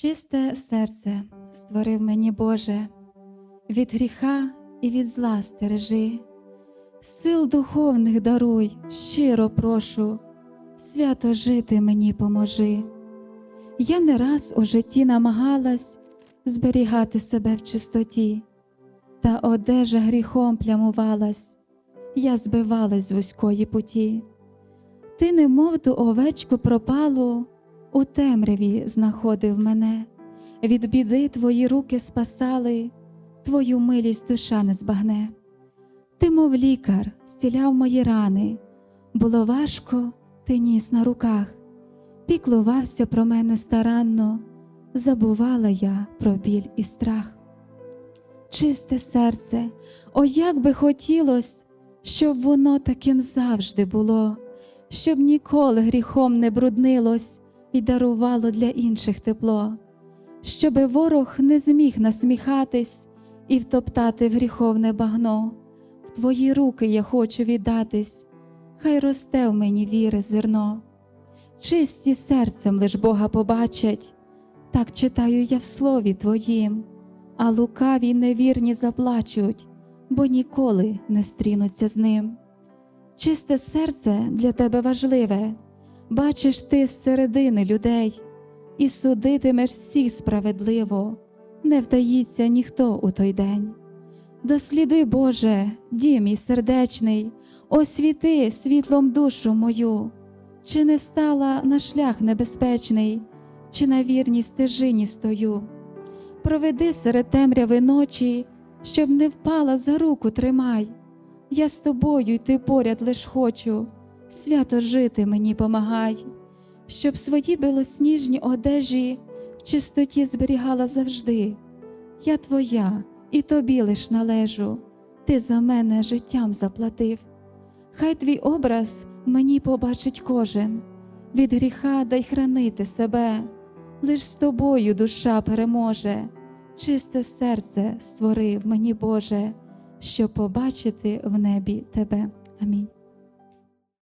Чисте серце створив мені Боже, від гріха і від зла стережи, сил духовних даруй, щиро прошу, свято жити мені поможи. Я не раз у житті намагалась зберігати себе в чистоті, та одежа гріхом плямувалась, я збивалась з вузької путі. Ти, немов ту овечку пропалу, у темряві знаходив мене, від біди твої руки спасали, твою милість душа не збагне. Ти, мов лікар, зціляв мої рани, було важко, ти ніс на руках, піклувався про мене старанно, забувала я про біль і страх. Чисте серце, о, як би хотілось, щоб воно таким завжди було, щоб ніколи гріхом не бруднилось і дарувало для інших тепло, щоби ворог не зміг насміхатись і втоптати в гріховне багно. В твої руки я хочу віддатись, хай росте в мені віри зерно. Чисті серцем лиш Бога побачать, так читаю я в слові Твоїм, а лукаві невірні заплачуть, бо ніколи не стрінуться з ним. Чисте серце для тебе важливе, бачиш ти з середини людей, і судитимеш всіх справедливо, не втаїться ніхто у той день. Досліди, Боже, дім мій сердечний, освіти світлом душу мою, чи не стала на шлях небезпечний, чи на вірній стежині стою. Проведи серед темряви ночі, щоб не впала за руку тримай. Я з тобою йти поряд лиш хочу, свято жити мені помагай, щоб свої білосніжні одежі в чистоті зберігала завжди. Я твоя і тобі лиш належу, ти за мене життям заплатив. Хай твій образ мені побачить кожен, від гріха дай хранити себе, лиш з тобою душа переможе, чисте серце створив мені Боже, щоб побачити в небі тебе. Амінь.